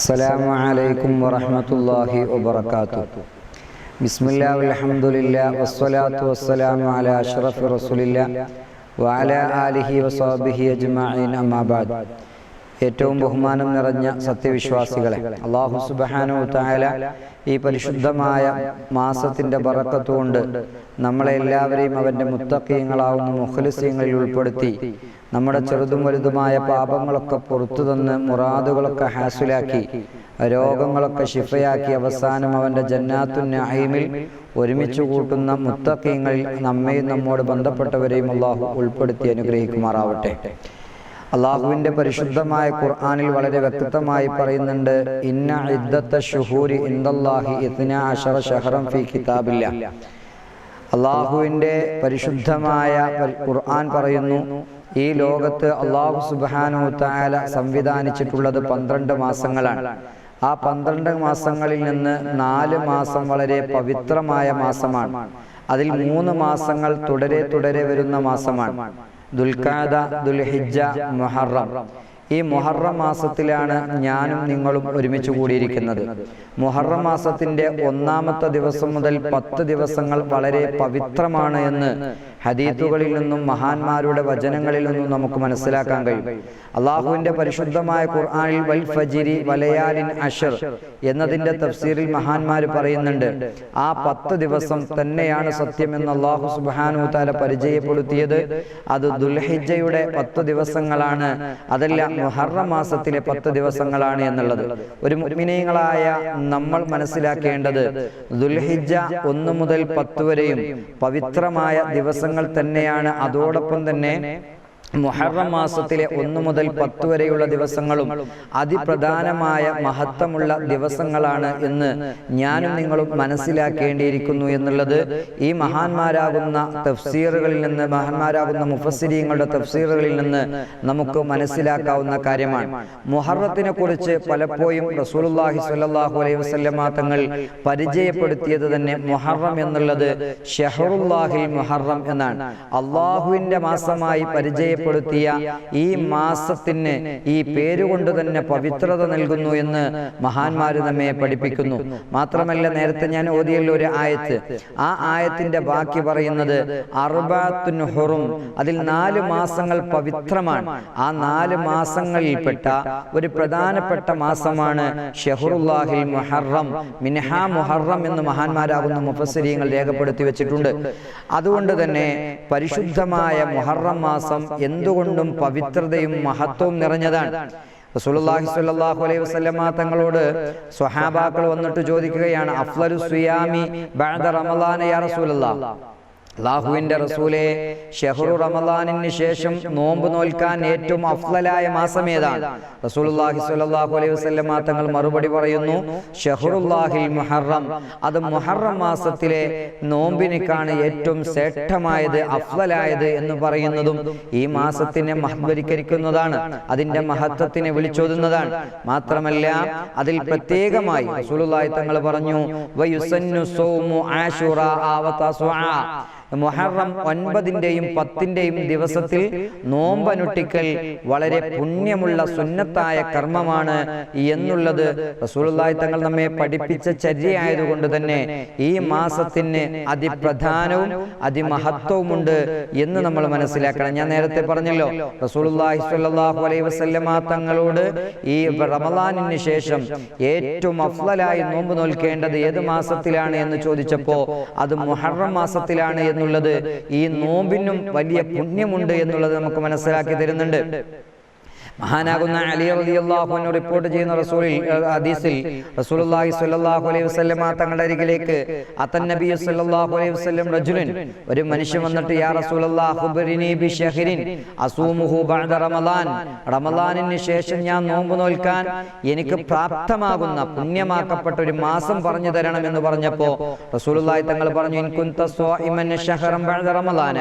السلام عليكم ورحمة الله وبركاته بسم الله والحمد لله والصلاة والسلام على أشرف رسول الله وعلى آله وصحبه أجمعين أما بعد ഏറ്റവും ബഹുമാനം നിറഞ്ഞ സത്യവിശ്വാസികളെ അള്ളാഹു സുബാനു തായാല ഈ പരിശുദ്ധമായ മാസത്തിന്റെ ബറക്കത്തുകൊണ്ട് നമ്മളെ എല്ലാവരെയും അവന്റെ മുത്തക്കീയങ്ങളാവുന്ന മുഖലിസ്യങ്ങളിൽ ഉൾപ്പെടുത്തി നമ്മുടെ ചെറുതും വലുതുമായ പാപങ്ങളൊക്കെ പുറത്തു തന്ന് മുറാദുകളൊക്കെ ഹാസിലാക്കി. രോഗങ്ങളൊക്കെ ശിഫയാക്കി അവസാനം അവന്റെ ജന്നാത്തു നഹീമിൽ ഒരുമിച്ച് കൂട്ടുന്ന മുത്തക്കീങ്ങൾ നമ്മയും നമ്മോട് ബന്ധപ്പെട്ടവരെയും അള്ളാഹു ഉൾപ്പെടുത്തി അനുഗ്രഹിക്കുമാറാവട്ടെ. അള്ളാഹുവിന്റെ പരിശുദ്ധമായ ഖുർആാനിൽ വളരെ വ്യക്തമായി പറയുന്നുണ്ട് ഇന്ന ഇദ്ദത്ത ഷുഹൂരി ഇന്ദല്ലാഹി ഇത്ന അഷറ ഷഹറം ഫി കിതാബില്ല. അള്ളാഹുവിന്റെ പരിശുദ്ധമായ ഖുർആൻ പറയുന്നു ഈ ലോകത്ത് അള്ളാഹു സുബാനു താല സംവിധാനിച്ചിട്ടുള്ളത് പന്ത്രണ്ട് മാസങ്ങളാണ്. ആ പന്ത്രണ്ട് മാസങ്ങളിൽ നിന്ന് നാല് മാസം വളരെ പവിത്രമായ മാസമാണ്. അതിൽ മൂന്ന് മാസങ്ങൾ തുടരെ തുടരെ വരുന്ന മാസമാണ്. ദുൽഖാദ ദുൽഹിജ മുഹറം. ഈ മുഹറം മാസത്തിലാണ് ഞാനും നിങ്ങളും ഒരുമിച്ച് കൂടിയിരിക്കുന്നത്. മുഹറം മാസത്തിന്റെ ഒന്നാമത്തെ ദിവസം മുതൽ പത്ത് ദിവസങ്ങൾ വളരെ പവിത്രമാണ് എന്ന് ഹദീത്തുകളിൽ നിന്നും മഹാന്മാരുടെ വചനങ്ങളിൽ നിന്നും നമുക്ക് മനസ്സിലാക്കാൻ കഴിയും. അള്ളാഹുവിന്റെ പരിശുദ്ധമായ ഖുർആനിൽ വൽ ഫജിരി വലയാലിൻ അഷർ എന്നതിന്റെ തഫ്സീറിൽ മഹാന്മാർ പറയുന്നുണ്ട് ആ പത്ത് ദിവസം തന്നെയാണ് സത്യം എന്ന് അള്ളാഹു സുബാനു താല പരിചയപ്പെടുത്തിയത്. അത് ദുൽഹിജയുടെ പത്ത് ദിവസങ്ങളാണ്. അതല്ല മുഹറം മാസത്തിലെ പത്ത് ദിവസങ്ങളാണ് എന്നുള്ളത്. ഒരു മുഅ്മിനീങ്ങളായ നമ്മൾ മനസ്സിലാക്കേണ്ടത് ദുൽഹിജ ഒന്ന് മുതൽ പത്ത് വരെയും പവിത്രമായ ദിവസങ്ങൾ തന്നെയാണ്. അതോടൊപ്പം തന്നെ മുഹറം മാസത്തിലെ ഒന്നു മുതൽ പത്ത് വരെയുള്ള ദിവസങ്ങളും അതിപ്രധാനമായ മഹത്വമുള്ള ദിവസങ്ങളാണ് എന്ന് ഞാനും നിങ്ങളും മനസ്സിലാക്കേണ്ടിയിരിക്കുന്നു എന്നുള്ളത് ഈ മഹാന്മാരാകുന്ന തഫ്സീറുകളിൽ നിന്ന് മഹാന്മാരാകുന്ന മുഫസിരിയങ്ങളുടെ തഫ്സീറുകളിൽ നിന്ന് നമുക്ക് മനസ്സിലാക്കാവുന്ന കാര്യമാണ്. മുഹറത്തിനെ കുറിച്ച് പലപ്പോഴും റസൂലുള്ളാഹി സ്വല്ലല്ലാഹു അലൈഹി വസല്ലമ തങ്ങൾ പരിചയപ്പെടുത്തിയത് തന്നെ മുഹറം എന്നുള്ളത് ഷെഹറുല്ലാഹിൽ മുഹറം എന്നാണ്. അള്ളാഹുവിന്റെ മാസമായി പരിചയപ്പെടുത്തിയ ഈ മാസത്തിന് ഈ പേരുകൊണ്ട് തന്നെ പവിത്രത നൽകുന്നു എന്ന് മഹാന്മാര് നമ്മെ പഠിപ്പിക്കുന്നു. മാത്രമല്ല നേരത്തെ ഞാൻ ഓതിയല്ലോ ഒരു ആയത്ത്. ആ ആയത്തിന്റെ ബാക്കി പറയുന്നത് അർബാത്തുൻ ഹുറും. അതിൽ നാല് മാസങ്ങൾ പവിത്രമാണ്. ആ നാല് മാസങ്ങളിൽപ്പെട്ട ഒരു പ്രധാനപ്പെട്ട മാസമാണ് ഷെഹുറുല്ലാഹി മുഹറം. മിൻഹ മുഹറം എന്ന് മഹാന്മാരാകുന്ന മുഫസരിയങ്ങൾ രേഖപ്പെടുത്തി വെച്ചിട്ടുണ്ട്. അതുകൊണ്ട് തന്നെ പരിശുദ്ധമായ മുഹറം മാസം എന്തുകൊണ്ടും പവിത്രതയും മഹത്വവും നിറഞ്ഞതാണ്. റസൂലുള്ളാഹി സ്വല്ലല്ലാഹു അലൈഹി വസല്ലമ തങ്ങളോട് സ്വഹാബാക്കൾ വന്നിട്ട് ചോദിക്കുകയാണ് അഫ്ലലു സുയാമി ബഅദ റമളാന യാ റസൂലല്ലാഹ് അള്ളാഹുവിന്റെ റസൂലെ ഷെഹറു റമദാനിന് ശേഷം നോമ്പ് നോൽക്കാൻ ഏറ്റവും അഫ്ലലായ മാസം ഏതാണ്? റസൂലുള്ളാഹി സ്വല്ലല്ലാഹു അലൈഹി വസല്ലം തങ്ങൾ മറുപടി പറയുന്നു ഷെഹറുല്ലാഹിൽ മുഹറം. അത് മുഹറം മാസത്തിലെ നോമ്പിനേക്കാണ് ഏറ്റവും ശ്രേഷ്ഠമായത് അഫ്ലലായത് എന്ന് പറയുന്നതും ഈ മാസത്തിനെ മഹത്വരിക്കരിക്കുന്നതാണ് അതിന്റെ മഹത്വത്തിനെ വിളിച്ചോതുന്നതാണ്. മാത്രമല്ല അതിൽ പ്രത്യേകമായി റസൂലുള്ളാഹി തങ്ങൾ പറഞ്ഞു വയുസന്നു സൗമു ആശുറ ആവതസുആ മുഹറം ഒൻപതിന്റെയും പത്തിന്റെയും ദിവസത്തിൽ നോമ്പനുട്ടിക്കൽ വളരെ പുണ്യമുള്ള സുന്നത്തായ കർമ്മമാണ് എന്നുള്ളത് റസൂലുള്ളാഹി തങ്ങൾ നമ്മെ പഠിപ്പിച്ച ചര്യയായതുകൊണ്ട് തന്നെ ഈ മാസത്തിന് അതിപ്രധാനവും അതിമഹത്വവുമുണ്ട് എന്ന് നമ്മൾ മനസ്സിലാക്കണം. ഞാൻ നേരത്തെ പറഞ്ഞല്ലോ റസൂലുള്ളാഹി സ്വല്ലല്ലാഹു അലൈഹി വസല്ലമ തങ്ങളോട് ഈ റമദാനിന് ശേഷം ഏറ്റവും അഫ്ലലായി നോമ്പ് നോൽക്കേണ്ടത് ഏത് മാസത്തിലാണ് എന്ന് ചോദിച്ചപ്പോൾ അത് മുഹറം മാസത്തിലാണ് എന്നുള്ളത് ഈ നോമ്പിനും വലിയ പുണ്യമുണ്ട് എന്നുള്ളത് നമുക്ക് മനസ്സിലാക്കി തരുന്നുണ്ട്. മഹാനാകുന്ന അലി റളിയല്ലാഹു അൻഹു റിപ്പോർട്ട് ചെയ്യുന്ന റസൂലിൽ ഹദീസിൽ റസൂലുള്ളാഹി സ്വല്ലല്ലാഹു അലൈഹി വസല്ലമ തങ്ങളുടെ അരികിലേക്ക് അത്തൻ നബി സ്വല്ലല്ലാഹു അലൈഹി വസല്ലം റജുലൻ ഒരു മനുഷ്യൻ വന്നിട്ട് യാ റസൂലല്ലാഹ് ഖുബരിനി ബി ഷഹ്റിൻ അസൂമുഹു ബഅദ റമളാൻ റമളാനിന് ശേഷം ഞാൻ നോമ്പ് നോൽക്കാൻ എനിക്ക് പ്രാപ്തമാകുന്ന പുണ്യമാക്കപ്പെട്ട ഒരു മാസം പറഞ്ഞു തരണം എന്ന് പറഞ്ഞപ്പോൾ റസൂലുള്ളാഹി തങ്ങൾ പറഞ്ഞു ഇൻ കുൻത സ്വാഇമൻ ഷഹ്റൻ ബഅദ റമളാന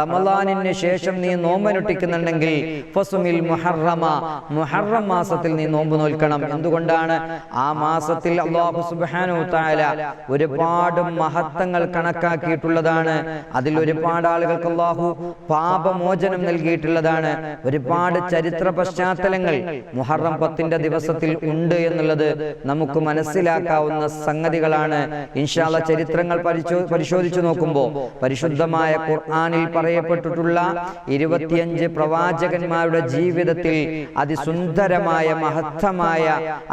റമളാനിന് ശേഷം നീ നോമ്പനുഷ്ഠിക്കുന്നുണ്ടെങ്കിൽ ഫസുമിൽ മുഹറം മുഹറമ മുഹറം മാസത്തിൽ നീ നോമ്പ് നോൽക്കണം. എന്തുകൊണ്ടാണ്? ആ മാസത്തിൽ അള്ളാഹു സുബാനു തആല ഒരുപാട് മഹത്വങ്ങൾ കണക്കാക്കിയിട്ടുള്ളതാണ്. അതിൽ ഒരുപാട് ആളുകൾക്ക് അള്ളാഹു പാപമോചനം നൽകിയിട്ടുള്ളതാണ്. ഒരുപാട് ചരിത്ര പശ്ചാത്തലങ്ങൾ മുഹറം പത്തിന്റെ ദിവസത്തിൽ ഉണ്ട് എന്നുള്ളത് നമുക്ക് മനസ്സിലാക്കാവുന്ന സംഗതികളാണ്. ഇൻഷാല്ല ചരിത്രങ്ങൾ പരിശോ- പരിശോധിച്ചു നോക്കുമ്പോൾ പരിശുദ്ധമായ ഖുർആാനിൽ പറയപ്പെട്ടിട്ടുള്ള ഇരുപത്തിയഞ്ച് പ്രവാചകന്മാരുടെ ജീവിതത്തിൽ അതിസുന്ദരമായ മഹത്തമായ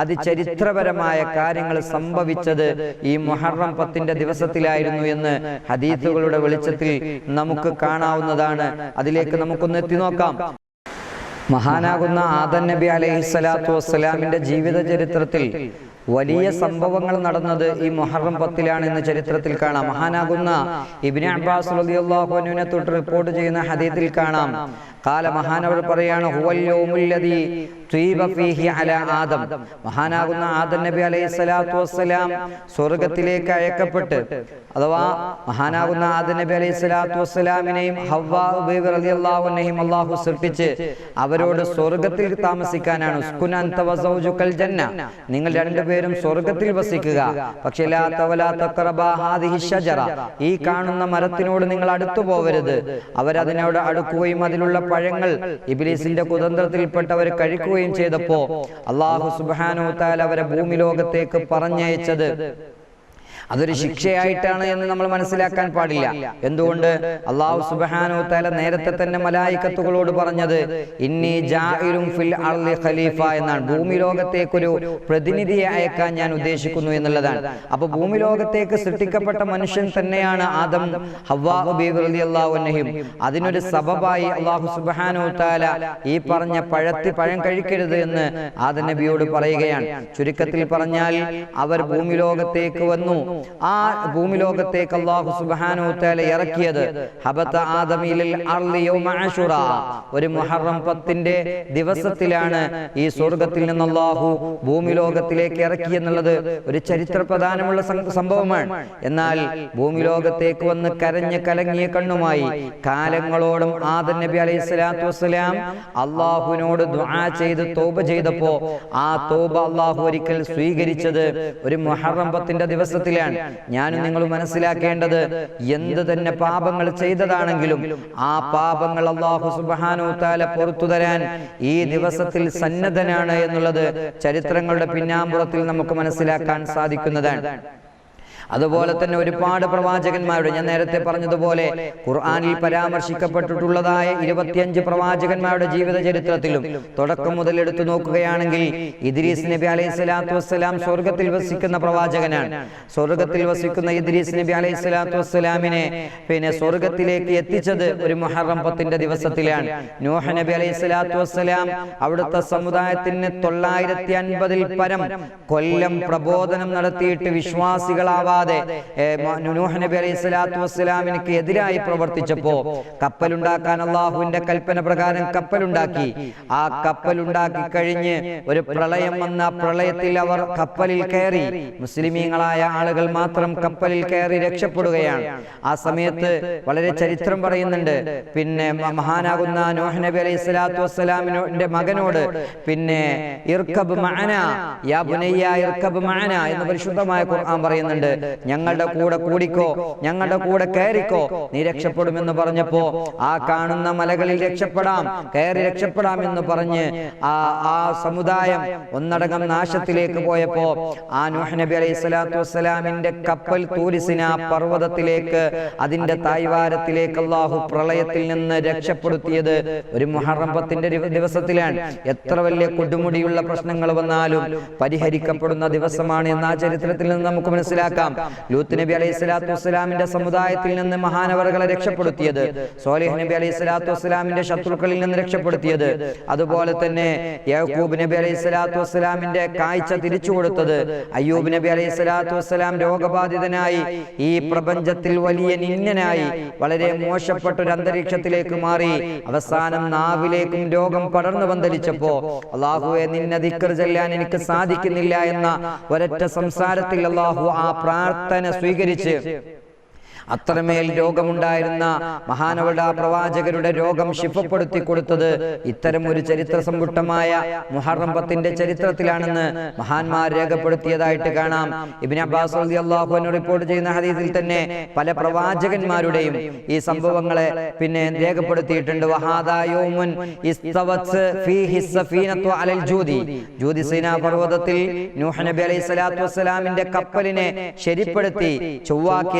അതിചരിത്രപരമായ കാര്യങ്ങൾ സംഭവിച്ചത് ഈ മുഹറം പത്തിന്റെ ദിവസത്തിലായിരുന്നു എന്ന് ഹദീസുകളുടെ വെളിച്ചത്തിൽ നമുക്ക് കാണാവുന്നതാണ്. അതിലേക്ക് നമുക്കൊന്ന് എത്തി നോക്കാം. മഹാനാകുന്ന ആദൻ നബി അലൈഹി സ്വലാത്തു വസ്സലാമിന്റെ ജീവിത ചരിത്രത്തിൽ വലിയ സംഭവങ്ങൾ നടന്നത് ഈ മൊഹറം പത്തിലാണ് എന്ന് ചരിത്രത്തിൽ കാണാം. മഹാനാകുന്ന ഇബിന് അബ്ബാസ് തൊട്ട് റിപ്പോർട്ട് ചെയ്യുന്ന ഹദീത്തിൽ കാണാം. കാല മഹാനവർ പറയാണ് അലാ ആദം. മഹാനാകുന്ന ആദം നബി അലൈഹി സ്വലാത്തു വസ്സലാം സ്വർഗത്തിലേക്ക് അയക്കപ്പെട്ട്. അഥവാ മഹാനാകുന്ന ആദം നബി അലൈഹി സ്വലാത്തു വസ്സലാമിനെയും ഹവ്വാ ബീവി റളിയല്ലാഹു അൻഹയും അല്ലാഹു സൃഷ്ടിച്ച് അവരോട് സ്വർഗത്തിൽ താമസിക്കാനാണ്. ജന്ന. നിങ്ങൾ രണ്ടുപേരും സ്വർഗത്തിൽ വസിക്കുക. പക്ഷേ ഈ കാണുന്ന മരത്തിനോട് നിങ്ങൾ അടുത്തു പോവരുത്. അവരതിനോട് അടുക്കുകയും അതിലുള്ള പഴങ്ങൾ ഇബിലീസിന്റെ കുതന്ത്രത്തിൽപ്പെട്ടവർ കഴിക്കുകയും ചെയ്തപ്പോ അള്ളാഹു സുബ്ഹാനഹു തആല അവരെ ഭൂമി ലോകത്തേക്ക് പറഞ്ഞയച്ചത് അതൊരു ശിക്ഷയായിട്ടാണ് എന്ന് നമ്മൾ മനസ്സിലാക്കാൻ പാടില്ല. എന്തുകൊണ്ട്? അള്ളാഹു സുബ്ഹാനഹു തല നേരത്തെ തന്നെ മലായിക്കത്തുകളോട് പറഞ്ഞത് ഇന്നി ജാഇലും ഫിൽ അർളി ഖലീഫ എന്നാണ്. ഭൂമി ലോകത്തേക്കൊരു പ്രതിനിധിയെ അയക്കാൻ ഞാൻ ഉദ്ദേശിക്കുന്നു എന്നുള്ളതാണ്. അപ്പൊ ഭൂമി ലോകത്തേക്ക് സൃഷ്ടിക്കപ്പെട്ട മനുഷ്യൻ തന്നെയാണ് ആദം റളിയല്ലാഹു അതിനൊരു സബബായി അള്ളാഹു സുബ്ഹാനഹു തആല ഈ പറഞ്ഞ പഴത്തി പഴം കഴിക്കരുത് എന്ന് ആദം നബിയോട് പറയുകയാണ്. ചുരുക്കത്തിൽ പറഞ്ഞാൽ അവർ ഭൂമി ലോകത്തേക്ക് വന്നു ആ ഭൂമിലോകത്തേക്ക് അള്ളാഹു സുബ്ഹാനഹു തആല ഇറക്കിയത് ഹബത ആദമിലിൽ ഒരു മുഹറം പത്തിന്റെ ദിവസത്തിലാണ് ഈ സ്വർഗത്തിൽ നിന്ന് അള്ളാഹു ഭൂമി ലോകത്തിലേക്ക് ഇറക്കി എന്നുള്ളത് ഒരു ചരിത്ര പ്രധാനമുള്ള സംഭവമാണ്. എന്നാൽ ഭൂമി ലോകത്തേക്ക് വന്ന് കരഞ്ഞ് കലങ്ങിയ കണ്ണുമായി കാലങ്ങളോടും ആദം നബി അലൈഹി സ്വലാത്തു വസ്സലാം അള്ളാഹുവിനോട് ചെയ്ത് തോപ ചെയ്തപ്പോ ആ തോപ അള്ളാഹു ഒരിക്കൽ സ്വീകരിച്ചത് ഒരു മുഹറം പത്തിന്റെ ദിവസത്തിലാണ്. ഞാനും നിങ്ങൾ മനസ്സിലാക്കേണ്ടത് എന്ത് തന്നെ പാപങ്ങൾ ചെയ്തതാണെങ്കിലും ആ പാപങ്ങൾ അള്ളാഹു സുബ്ഹാനഹു താല പുറത്തു തരാൻ ഈ ദിവസത്തിൽ സന്നദ്ധനാണ് എന്നുള്ളത് ചരിത്രങ്ങളുടെ പിന്നാമ്പുറത്തിൽ നമുക്ക് മനസ്സിലാക്കാൻ സാധിക്കുന്നതാണ്. അതുപോലെ തന്നെ ഒരുപാട് പ്രവാചകന്മാരുടെ ഞാൻ നേരത്തെ പറഞ്ഞതുപോലെ ഖുർആാനിൽ പരാമർശിക്കപ്പെട്ടിട്ടുള്ളതായ ഇരുപത്തിയഞ്ച് പ്രവാചകന്മാരുടെ ജീവിത ചരിത്രത്തിലും തുടക്കം മുതൽ എടുത്തു നോക്കുകയാണെങ്കിൽ ഇദ്രീസ് നബി അലൈഹി സ്വലാത്തു വസ്സലാം സ്വർഗത്തിൽ വസിക്കുന്ന പ്രവാചകനാണ്. സ്വർഗത്തിൽ വസിക്കുന്ന ഇദ്രീസ് നബി അലൈഹി സ്വലാത്തു വസ്സലാമിനെ പിന്നെ സ്വർഗത്തിലേക്ക് എത്തിച്ചത് ഒരു മുഹറം പത്തിന്റെ ദിവസത്തിലാണ്. നൂഹ നബി അലൈഹി സ്വലാത്തു വസ്സലാം അവിടുത്തെ സമുദായത്തിന് തൊള്ളായിരത്തി അൻപതിൽ പരം കൊല്ലം പ്രബോധനം നടത്തിയിട്ട് വിശ്വാസികളാവാതെ നൂഹ് നബി അലൈഹി സ്വലാത്തു വസ്സലാമിനക്ക് എതിരായി പ്രവർത്തിച്ചപ്പോ കപ്പലുണ്ടാക്കാൻ അള്ളാഹുവിന്റെ കൽപ്പന പ്രകാരം കപ്പലുണ്ടാക്കി. ആ കപ്പലുണ്ടാക്കി കഴിഞ്ഞ് ഒരു പ്രളയം വന്ന പ്രളയത്തിൽ അവർ കപ്പലിൽ കയറി. മുസ്ലിമീങ്ങളായ ആളുകൾ മാത്രം കപ്പലിൽ കയറി രക്ഷപ്പെടുകയാണ്. ആ സമയത്ത് വളരെ ചരിത്രം പറയുന്നുണ്ട്. പിന്നെ മഹാനാകുന്ന നോഹ് നബി അലൈഹി സ്വലാത്തു വസ്സലാമിന്റെ മകനോട് പിന്നെ ഇർക്കബ് മാന യാ ബുനയ്യ ഇർക്കബ് മാന എന്ന് പരിശുദ്ധമായ ഖുർആൻ പറയുന്നുണ്ട്. ഞങ്ങളുടെ കൂടെ കൂടിക്കോ. ഞങ്ങളുടെ കൂടെ കയറിക്കോ. നീ രക്ഷപ്പെടുമെന്ന് പറഞ്ഞപ്പോ ആ കാണുന്ന മലകളിൽ രക്ഷപ്പെടാം. കയറി രക്ഷപ്പെടാം എന്ന് പറഞ്ഞ് ആ ആ സമുദായം ഒന്നടങ്കം നാശത്തിലേക്ക് പോയപ്പോ ആ നൂഹ് നബി അലൈഹി സ്വലാത്തു വസ്സലാമിന്റെ കപ്പൽ തൂരിസിന പർവതത്തിലേക്ക് അതിന്റെ തായ്വാരത്തിലേക്ക് അള്ളാഹു പ്രളയത്തിൽ നിന്ന് രക്ഷപ്പെടുത്തിയത് ഒരു മുഹറം പത്തിന്റെ ദിവസത്തിലാണ്. എത്ര വലിയ കൊടുമുടിയുള്ള പ്രശ്നങ്ങൾ വന്നാലും പരിഹരിക്കപ്പെടുന്ന ദിവസമാണ് എന്ന് ആ ചരിത്രത്തിൽ നിന്ന് നമുക്ക് മനസ്സിലാക്കാം. ലൂത്ത് നബി അലൈഹി സ്വലാത്തു വസ്സലാമിന്റെ സമുദായത്തിൽ നിന്ന് മഹാനവറുകളെ രക്ഷപ്പെടുത്തിയത്. സോലിഹ് നബി അലൈഹി സ്വലാത്തു വസ്സലാമിന്റെ ശത്രുക്കളിൽ നിന്ന് രക്ഷപ്പെടുത്തിയത്. അതുപോലെ തന്നെ യാക്കൂബ് നബി അലൈഹി സ്വലാത്തു വസ്സലാമിന്റെ കാഴ്ച തിരിച്ചു കൊടുത്തത് അയ്യൂബ് നബി അലൈഹി സ്വലാത്തു വസ്സലാം രോഗബാധിതനായി ഈ പ്രപഞ്ചത്തിൽ വലിയ നിന്യനായി വളരെ മോശപ്പെട്ട ഒരു അന്തരീക്ഷത്തിലേക്ക് മാറി അവസാനം നാവിലേക്കും രോഗം പടർന്നു പന്തലിച്ചപ്പോ അള്ളാഹുവെ നിന്നെ ദിക്കർ ചെല്ലാൻ എനിക്ക് സാധിക്കുന്നില്ല എന്ന ഒരൊറ്റ സംസാരത്തിൽ അള്ളാഹു ആ പ്രാർത്ഥന സ്വീകരിച്ച് അത്രമേൽ രോഗമുണ്ടായിരുന്ന മഹാനവട പ്രവാചകരുടെ രോഗം ശിഫപ്പെടുത്തി കൊടുത്തത് ഇത്തരം ഒരു ചരിത്ര സമ്പുഷ്ടമായ മുഹറം പത്തിന്റെ ചരിത്രത്തിലാണെന്ന് മഹാന്മാർ രേഖപ്പെടുത്തിയതായിട്ട് കാണാം. ഇബിൻ അബ്ബാസ് അൻഹു റിപ്പോർട്ട് ചെയ്യുന്ന ഹദീസിൽ തന്നെ പല പ്രവാചകന്മാരുടെയും ഈ സംഭവങ്ങളെ പിന്നെ രേഖപ്പെടുത്തിയിട്ടുണ്ട്. വഹാദാ യൗമുൻ ഇസ്തവത്ത് ഫീഹി സഫീനത്തു അലൽ ജൂദി. ജൂദി സീനാ പർവതത്തിൽ നൂഹ് നബി കപ്പലിനെ ശരിപ്പെടുത്തി ചൊവ്വാക്കി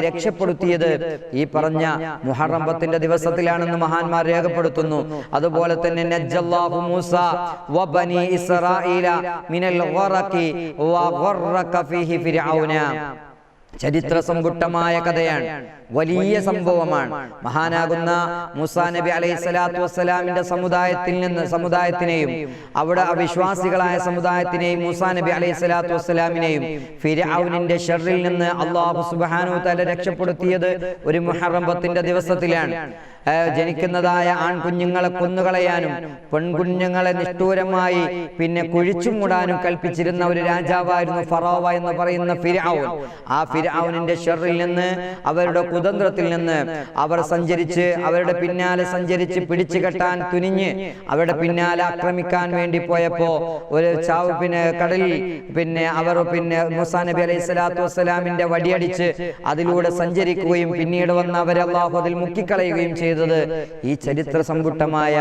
രക്ഷപ്പെടുത്തിയത് ഈ പറഞ്ഞ മുഹറംബത്തിന്റെ ദിവസത്തിലാണെന്ന് മഹാന്മാർ രേഖപ്പെടുത്തുന്നു. അതുപോലെ തന്നെ നജ്ജല്ലാഹു മൂസ വബനി മിനൽ ചരിത്ര സംഘുട്ടമായ കഥയാണ്. വലിയ സംഭവമാണ്. മഹാനാകുന്ന മുസാ നബി അലൈഹി സ്വലാത്തു വസ്സലാമിന്റെ സമുദായത്തിൽ നിന്ന് സമുദായത്തിനെയും അവിടെ അവിശ്വാസികളായ സമുദായത്തിനെയും മുസാ നബി അലൈഹി സ്വലാത്തു വസ്സലാമിനെയും ഫിരാവുനിന്റെ ഷെറിൽ നിന്ന് അള്ളാഹു സുബാനു തല രക്ഷപ്പെടുത്തിയത് ഒരു മുഹറംബത്തിന്റെ ദിവസത്തിലാണ്. ജനിക്കുന്നതായ ആൺകുഞ്ഞുങ്ങളെ കൊന്നുകളയാനും പെൺകുഞ്ഞുങ്ങളെ നിഷ്ഠൂരമായി പിന്നെ കുഴിച്ചു മൂടാനും കൽപ്പിച്ചിരുന്ന ഒരു രാജാവായിരുന്നു ഫറോവ എന്ന് പറയുന്ന ഫിരാവുൻ ആ ഫിരാവുനിന്റെ ഷെറിൽ നിന്ന് അവരുടെ കുതന്ത്രത്തിൽ നിന്ന് അവർ സഞ്ചരിച്ച് അവരുടെ പിന്നാലെ സഞ്ചരിച്ച് പിടിച്ചു കെട്ടാൻ തുനിഞ്ഞ് അവരുടെ പിന്നാലെ ആക്രമിക്കാൻ വേണ്ടി പോയപ്പോ ഒരു ചാവ് പിന്നെ കടലിൽ പിന്നെ അവർ പിന്നെ മുസാ നബി അലൈഹി സ്വലാത്തു വസ്സലാമിന്റെ വടിയടിച്ച് അതിലൂടെ സഞ്ചരിക്കുകയും പിന്നീട് വന്ന് അവരെ അള്ളാഹു അതിൽ മുക്കിക്കളയുകയും ചെയ്തത്. ഈ ചരിത്ര സമ്പുട്ടമായ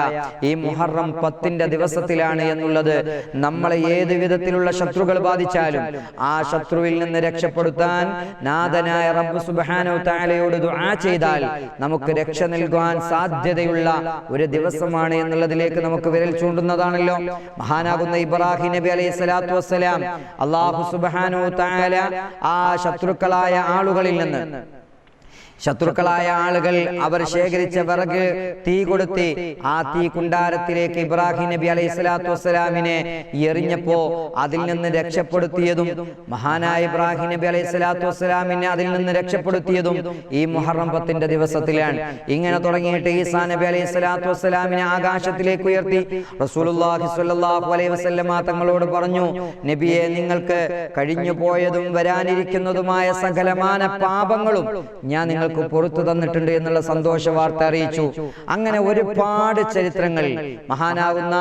ഈ മുഹറം പത്തിന്റെ ദിവസത്തിലാണ് എന്നുള്ളത്. നമ്മളെ ഏത് വിധത്തിലുള്ള ശത്രുക്കൾ ബാധിച്ചാലും ആ ശത്രുവിൽ നിന്ന് രക്ഷപ്പെടുത്താൻ നാഥനായ റബ്ബ് സുബാനോ താലയോട് ദുആ ചെയ്താൽ നമുക്ക് രക്ഷ നൽകുവാൻ സാധ്യതയുള്ള ഒരു ദിവസമാണ് എന്നുള്ളതിലേക്ക് നമുക്ക് വിരൽ ചൂണ്ടുന്നതാണല്ലോ. മഹാനാകുന്ന ഇബ്രാഹിം നബി അലൈഹി സ്വലാത്തു വസ്സലാം അള്ളാഹു സുബാനോ താല ആ ശത്രുക്കളായ ആളുകളിൽ നിന്ന് ശത്രുക്കളായ ആളുകൾ അവർ ശേഖരിച്ച വിറക് തീ കൊടുത്തി ആ തീ കുണ്ടാരത്തിലേക്ക് ഇബ്രാഹിം നബി അലൈഹി സ്വലാത്തു വസ്സലാമിനെ എറിഞ്ഞപ്പോ അതിൽ നിന്ന് രക്ഷപ്പെടുത്തിയതും മഹാനായ ഇബ്രാഹിം നബി അലൈഹി സ്വലാത്തു വസ്സലാമിനെ അതിൽ നിന്ന് രക്ഷപ്പെടുത്തിയതും ഈ മുഹറം പത്തിന്റെ ദിവസത്തിലാണ്. ഇങ്ങനെ തുടങ്ങിയിട്ട് ഈസാ നബി അലൈഹി സ്വലാത്തു വസ്സലാമിനെ ആകാശത്തിലേക്ക് ഉയർത്തി റസൂലുള്ളാഹി സ്വല്ലല്ലാഹു അലൈഹി വസല്ലമ തങ്ങളോട് പറഞ്ഞു നബിയെ നിങ്ങൾക്ക് കഴിഞ്ഞു പോയതും വരാനിരിക്കുന്നതുമായ സകലമാന പാപങ്ങളും ഞാൻ നിങ്ങൾക്ക് പുറത്തു തന്നിട്ടുണ്ട് എന്നുള്ള സന്തോഷ വാർത്ത അറിയിച്ചു. അങ്ങനെ ഒരുപാട് ചരിത്രങ്ങൾ മഹാനാകുന്ന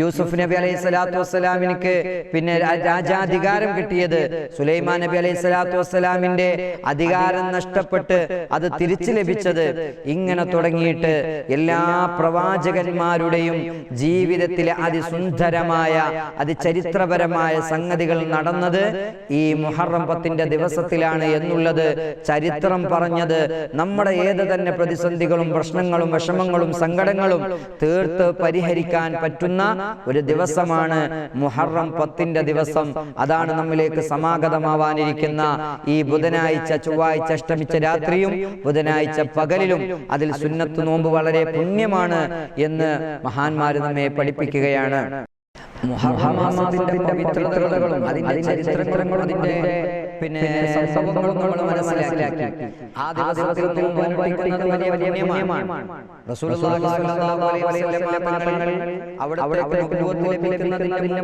യൂസുഫ് നബി അലൈഹി സ്വലാത്തു വസ്സലാമിനിക്ക് പിന്നെ രാജാധികാരം കിട്ടിയത് സുലൈമാൻ നബി അലൈഹി സ്വലാത്തു വസ്സലാമിന്റെ അധികാരം നഷ്ടപ്പെട്ട് അത് തിരിച്ചു ലഭിച്ചത് ഇങ്ങനെ തുടങ്ങിയിട്ട് എല്ലാ പ്രവാചകന്മാരുടെയും ജീവിതത്തിലെ അതിസുന്ദരമായ അതിചരിത്രപരമായ സംഗതികൾ നടന്നത് ഈ മുഹറം പത്തിന്റെ ദിവസത്തിലാണ് എന്നുള്ളത് ചരിത്രം പറഞ്ഞത് നമ്മുടെ ഏത് തന്നെ പ്രതിസന്ധികളും പ്രശ്നങ്ങളും വിഷമങ്ങളും സങ്കടങ്ങളും തീർത്ത് പരിഹരിക്കാൻ പറ്റുന്ന ഒരു ദിവസമാണ് മുഹറം പത്തിന്റെ ദിവസം. അതാണ് നമ്മിലേക്ക് സമാഗതമാവാനിരിക്കുന്ന ഈ ബുധനാഴ്ച ചൊവ്വാഴ്ച അഷ്ടമിച്ച രാത്രിയും ബുധനാഴ്ച പകലിലും അതിൽ സുന്നത്ത് നോമ്പ് വളരെ പുണ്യമാണ് എന്ന് മഹാന്മാർ നമ്മെ പഠിപ്പിക്കുകയാണ്. മുഹറം മാസത്തിന്റെ പവിത്രതകളും അതിന്റെ ചരിത്രങ്ങളും അതിന്റെ പിന്നെ സംഭവങ്ങളും നമ്മൾ മനസ്സിലാക്കി. ആ ദിവസത്തിൽ വലിയ വലിയ പുണ്യമാണ്.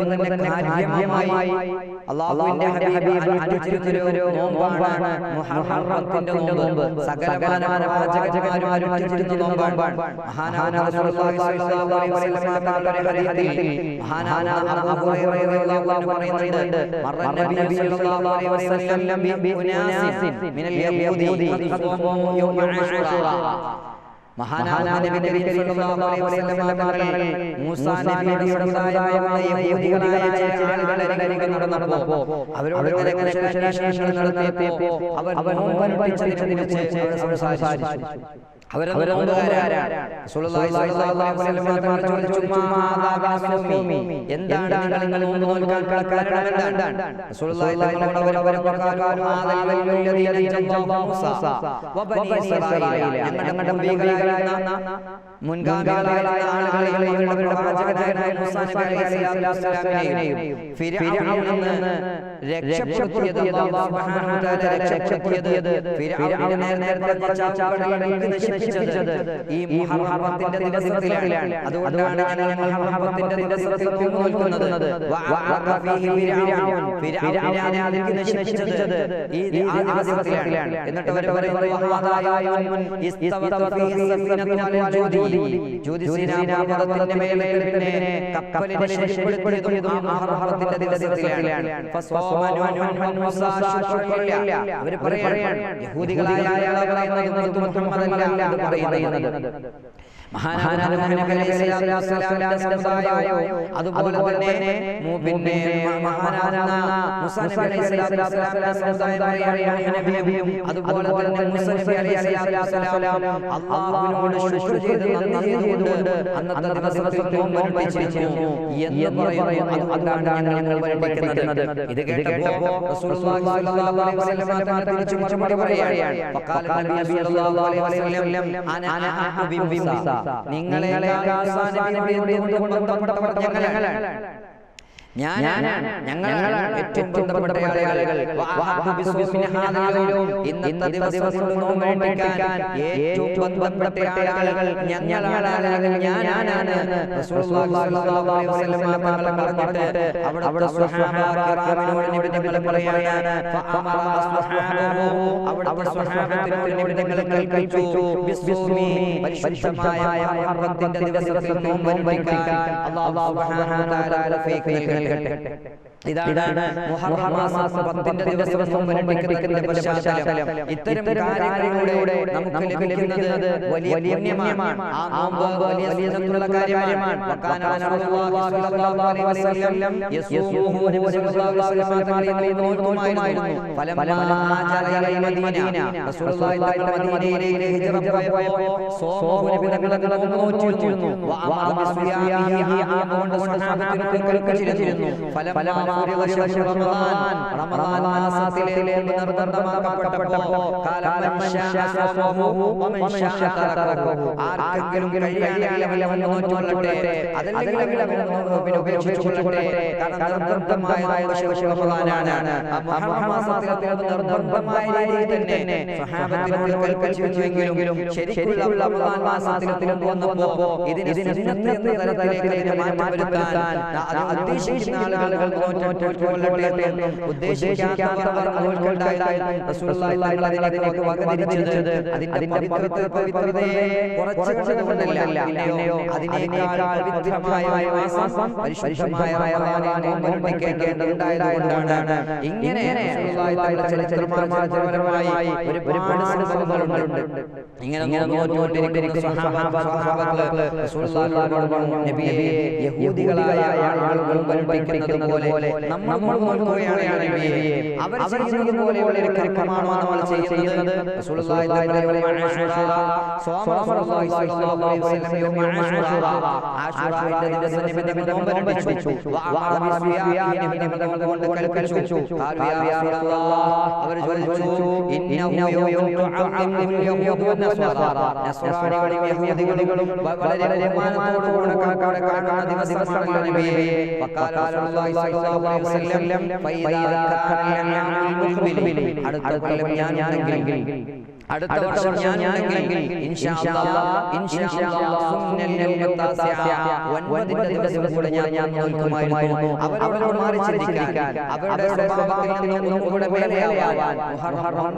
തങ്ങൾ കാര്യമായി ഹബീബ് നോമ്പാണ് മുഹറത്തിന്റെ നോമ്പ്. സകലമാന അനുഷ്ഠിച്ചിരുന്ന നോമ്പാണ്. റസൂലുള്ളാഹി സ്വല്ലല്ലാഹു അലൈഹി വസല്ലം ഹദീസിൽ മഹാനായ അബൂ ഹുറൈറ റളിയല്ലാഹു അൻഹു പറയുന്നുണ്ട് മറ നബി സല്ലല്ലാഹു അലൈഹി വസല്ലം بأناس من اليهود മഹാനായ നബി കരീം സല്ലല്ലാഹു അലൈഹി വസല്ലം തങ്ങൾ മൂസ നബിയുടെ സമുദായമായ യഹൂദികളായ ആളുകളെ അവരോട് ഇങ്ങനെ അന്വേഷണങ്ങൾ നടത്തിയപ്പോ അവർ നോമ്പനുഷ്ഠിച്ചതിനെ കുറിച്ച് അവർ സംസാരിച്ചു എന്താണ് നിങ്ങൾ ഇസ്രായീല ഞങ്ങളുടെ ഈ ദിവസത്തിലാണ്. അതുകൊണ്ടാണ് ഈ എന്നിട്ട് അവർ പറയുന്നത് പിന്നെ കപ്പലിനെ ആ ദിവസത്തിലാണ് അവർ പറയാണ് യഹൂദികളായ പറയുന്നത് സമുദായവും അതുപോലെ തന്നെ പിന്നെ അതുപോലെ തന്നെ ചെയ്ത് ചെയ്തുകൊണ്ട് അന്നത്തെ ദിവസത്തിൽ നോമ്പ് അനുഷ്ഠിച്ചിരുന്നു എന്ന് പറയുന്നു അതുകൊണ്ടാണ് ഞങ്ങൾ പഠിക്കുന്നത്. ഇത് തങ്ങൾ തിരിച്ചു മറുപടി പറയുകയാണ്. നിങ്ങളെ ഞങ്ങളാണ്. ഞാൻ ഞങ്ങളാണ് ഏറ്റവും ബന്ധപ്പെട്ട ആളുകൾ ഇന്നത്തെ ദിവസം നോമ്പേക്കാൻ ഏറ്റവും ബന്ധപ്പെട്ട ആളുകൾ ഞങ്ങളാണ് ഞാനാണ് പറഞ്ഞിട്ട് അവിടെ പറയാണ് അവിടെ പരിശുദ്ധമായ ദിവസത്തിൽ സുബ്ഹാനഹു വ തആല ഫീക്ക് നൽകട്ടെ ഇതാണ് മുഹറം മാസം പത്തിന്റെ ദിവസം മുമ്പ് പശ്ചാത്തലം. ഇത്തരം കാര്യങ്ങളിലൂടെ നമുക്ക് ലഭിക്കുന്നത് വലിയ പുണ്യമാണ്. ആ നോമ്പ് വലിയ സുന്നത്തുള്ള കാര്യമാണ്. വക്കാന റമദാൻ. റമദാൻ മാസത്തിലെ നിർബന്ധമാക്കപ്പെട്ടപ്പോ ആർക്കെങ്കിലും നോറ്റുകൊള്ളട്ടെ അതല്ലെങ്കിൽ ഉപേക്ഷിച്ചുകൊള്ളട്ടെ നിർബന്ധമായ റമദാനാണ്. മാസത്തിൽ നിർബന്ധമായ രീതിയിൽ തന്നെ സഹാബത്തിനോട് കൽപ്പിച്ചിരുന്നുവെങ്കിലും ശരിക്കുള്ള റമദാൻ മാസത്തിൽ വന്നപ്പോ ഇതിന് സുന്നത്ത് എന്ന തരത്തിലേക്ക് ഇതിനെ മാറ്റം വരുത്താൻ അത് ഉദ്ദേശിക്കുന്ന ആളുകൾ നോറ്റുകൊള്ളട്ടെ എന്നും ഉദ്ദേശിക്കാത്തവർ നോൽക്കണ്ടായി റസൂലുള്ളാഹി അതിലേക്ക് വകതിരിച്ചത് അതിന്റെ പവിത്ര പവിത്രതയെ കുറച്ച് കണ്ടുകൊണ്ടല്ല പിന്നെയോ അതിനേക്കാൾ പവിത്രമായ മാസം പരിശുദ്ധമായ ഇങ്ങനെ ഒരുപാട് സംഭവങ്ങളുണ്ട് ഇങ്ങനെ യഹൂദികളായ ആളുകൾ പഠിപ്പിക്കുന്നത് പോലെ നമ്മൾ അവർ ചെയ്യുന്നത് പോലെയുള്ള ഒരു കർമ്മമാണ് നമ്മൾ ചെയ്യുന്നത്. റസൂലുള്ളാഹി സോമ റസൂലുള്ളാഹി സ്വല്ലല്ലാഹു അലൈഹി വസല്ലം യൗമ ആശുറ ആശുറയുടെ ദിവസം നബി നബി നോമ്പ് അനുഷ്ഠിച്ചു വഅമറ ബിസിയാമി നബി തങ്ങൾ കൊണ്ട് കൽപ്പിച്ചു യാ റസൂലല്ലാഹ് അവർ ചോദിച്ചു ഇന്നഹു യൗമു തുഅമ്മിൽ യഹൂദ വന്നസ്വാറ നസ്വാറകളും യഹൂദികളും വളരെ ബഹുമാനത്തോടു കൂടെ കാണുന്ന ദിവസമാണല്ലോ നബിയെ വഖാല റസൂലുള്ളാഹി സ്വല്ലല്ലാഹു അലൈഹി വസല്ലം ഫൈദാ കാന അടുത്ത കൊല്ലം ഞാനാണെങ്കിൽ അടുത്ത വർഷം മുത്താസിഅ ഒൻപതിന്റെ ദിവസം കൂടെ ഞാൻ ഞാൻ നോൽക്കുമായിരുന്നു അവരോട് മാറി ചിന്തിക്കാൻ അവരുടെ കൂടെ മേലെയാവാൻ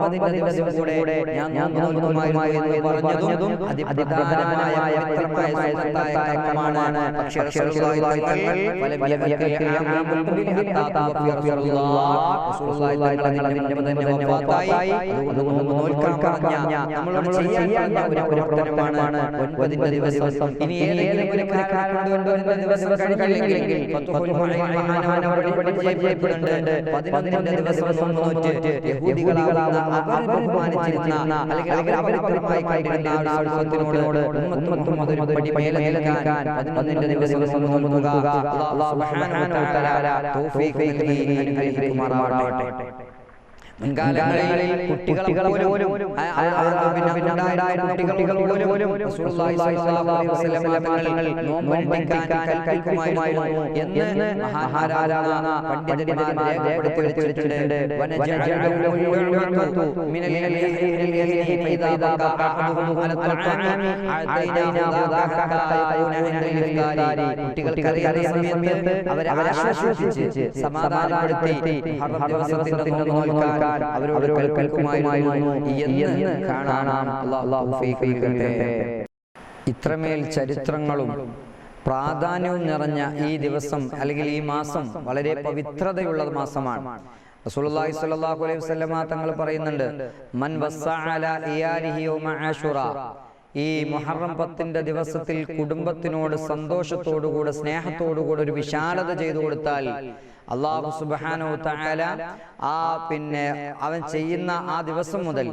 ഒൻപതിന്റെ ദിവസം കൂടെ ഞാൻ ഞാൻ നോൽക്കുമായിരുന്നു എന്ന് പറഞ്ഞതും അതിപ്രധാനമായ സുന്നത്തായ കർമ്മമാണ് പക്ഷേ അതുകൊണ്ട് നോൽക്കാൻ നമ്മളോട് ചെയ്യാൻ ഒരു പ്രവർത്തനമാണ് ഒൻപതിന്റെ ദിവസം. ഇനി ഏതെങ്കിലും ഒരു കാരണം കൊണ്ട് ഒൻപതിന്റെ ദിവസം കഴിഞ്ഞില്ലെങ്കിൽ പരിചയപ്പെടുന്നുണ്ട് പതിനൊന്നിന്റെ ദിവസം നോറ്റ് യഹൂദികളാവുന്ന അവർ ബഹുമാനിച്ചിരുന്ന അല്ലെങ്കിൽ അവർ അപരിപരമായി കണ്ടിരുന്ന ആവശ്യത്തിനോട് ഉമ്മത്തും അതൊരു പടി മേലെ നിൽക്കാൻ പതിനൊന്നിന്റെ ദിവസം നോക്കുക. അല്ലാഹു സുബ്ഹാനഹു വ തആല തൗഫീഖ് നൽകി അനുഗ്രഹിക്കുമാറാവട്ടെ. മുൻകാലങ്ങളിൽ കുട്ടികളെ പോലും കുട്ടികൾ പോലും എന്ന് പണ്ഡിതന്മാർ രേഖപ്പെടുത്തി വെച്ചിട്ടുണ്ട്. സമയത്ത് അവരെ സമാധാനപ്പെടുത്തി ദിവസത്തിന്റെ നോൽക്കാൻ അവരോട് എന്ന് ഇത്രമേൽ ചരിത്രങ്ങളും പ്രാധാന്യവും നിറഞ്ഞ ഈ ദിവസം അല്ലെങ്കിൽ ഈ മാസം വളരെ പവിത്രതയുള്ള മാസമാണ്. റസൂലുള്ളാഹി സ്വല്ലല്ലാഹു അലൈഹി വസല്ലമ തങ്ങൾ പറയുന്നുണ്ട് മൻ വസ്സഅല ഇയാലിഹി യൗമ ആശുറ ഈ മുഹറം പത്തിന്റെ ദിവസത്തിൽ കുടുംബത്തിനോട് സന്തോഷത്തോടുകൂടെ സ്നേഹത്തോടുകൂടെ ഒരു വിശാലത ചെയ്തു കൊടുത്താൽ അള്ളാഹു സുബ്ഹാനഹു തആല ആ പിന്നെ അവൻ ചെയ്യുന്ന ആ ദിവസം മുതൽ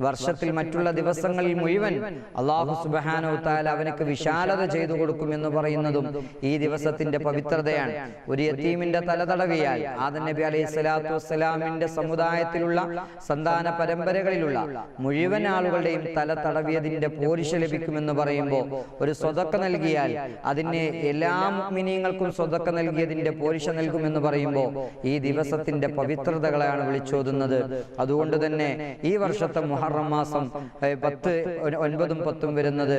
വർഷത്തിൽ മറ്റുള്ള ദിവസങ്ങളിൽ മുഴുവൻ അള്ളാഹു സുബ്ഹാനഹു തആല അവനക്ക് വിശാലത ചെയ്തു കൊടുക്കും എന്ന് പറയുന്നതും ഈ ദിവസത്തിന്റെ പവിത്രതയാണ്. ഒരു യത്തീമിന്റെ തലതടവിയാൽ ആദം നബി അലൈഹി സ്വലാത്തു വസ്സലാമിന്റെ സമുദായത്തിലുള്ള സന്താന പരമ്പരകളിലുള്ള മുഴുവൻ ആളുകളുടെയും തല തടവിയതിന്റെ പോരിശ ലഭിക്കുമെന്ന് പറയുമ്പോൾ ഒരു സ്വതക്ക നൽകിയാൽ അതിന് എല്ലാ മിനിയങ്ങൾക്കും സ്വതക്ക നൽകിയതിന്റെ പോരിശ നൽകുമെന്ന് പറയുമ്പോൾ ഈ ദിവസത്തിന്റെ പവിത്രതകളെയാണ് വിളിച്ചോതുന്നത്. അതുകൊണ്ട് തന്നെ ഈ വർഷത്തെ മുഹറം മാസം പത്ത് ഒൻപതും പത്തും വരുന്നത്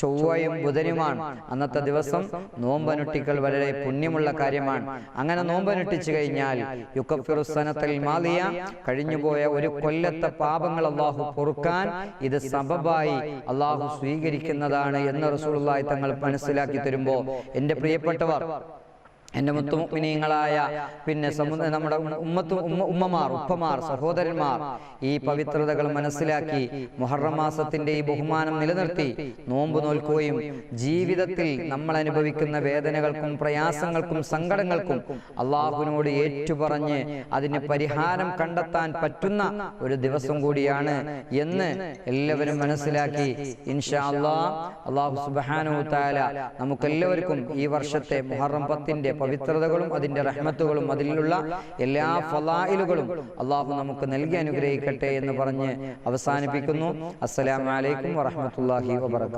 ചൊവ്വയും ബുധനുമാണ്. അന്നത്തെ ദിവസം നോമ്പനുട്ടിക്കൽ വളരെ പുണ്യമുള്ള കാര്യമാണ്. അങ്ങനെ നോമ്പനുട്ടിച്ചു കഴിഞ്ഞാൽ യുക്കഫിറുസനത്തിൽ മാലിയ കഴിഞ്ഞുപോയ ഒരു കൊല്ലത്തെ പാപങ്ങൾ അള്ളാഹു പൊറുക്കാൻ ഇത് സബബായി അള്ളാഹു സ്വീകരിക്കുന്നതാണ് എന്ന് റസൂലുള്ളാഹി തങ്ങൾ മനസ്സിലാക്കി തരുമ്പോ എന്റെ പ്രിയപ്പെട്ടവർ. എന്റെ മുത്തുമുഗ്മിനീങ്ങളായ പിന്നെ സമുദ നമ്മുടെ ഉമ്മത്തു ഉമ്മ ഉമ്മമാർ ഉപ്പമാർ സഹോദരന്മാർ ഈ പവിത്രതകൾ മനസ്സിലാക്കി മുഹറം മാസത്തിന്റെ ഈ ബഹുമാനം നിലനിർത്തി നോമ്പ് നോൽക്കുകയും ജീവിതത്തിൽ നമ്മൾ അനുഭവിക്കുന്ന വേദനകൾക്കും പ്രയാസങ്ങൾക്കും സങ്കടങ്ങൾക്കും അള്ളാഹുവിനോട് ഏറ്റുപറഞ്ഞ് അതിന് പരിഹാരം കണ്ടെത്താൻ പറ്റുന്ന ഒരു ദിവസം കൂടിയാണ് എന്ന് എല്ലാവരും മനസ്സിലാക്കി. ഇൻഷാ അള്ളാ അള്ളാഹു സുബാനു താല നമുക്കെല്ലാവർക്കും ഈ വർഷത്തെ മുഹറം പത്തിന്റെ പവിത്രതകളും അതിന്റെ റഹ്മത്തുകളും അതിലുള്ള എല്ലാ ഫലായിലുകളും അള്ളാഹു നമുക്ക് നൽകി അനുഗ്രഹിക്കട്ടെ എന്ന് പറഞ്ഞ് അവസാനിപ്പിക്കുന്നു. അസ്സലാമലൈക്കും വറഹമത്തല്ലാഹി വബർക്കാത്തു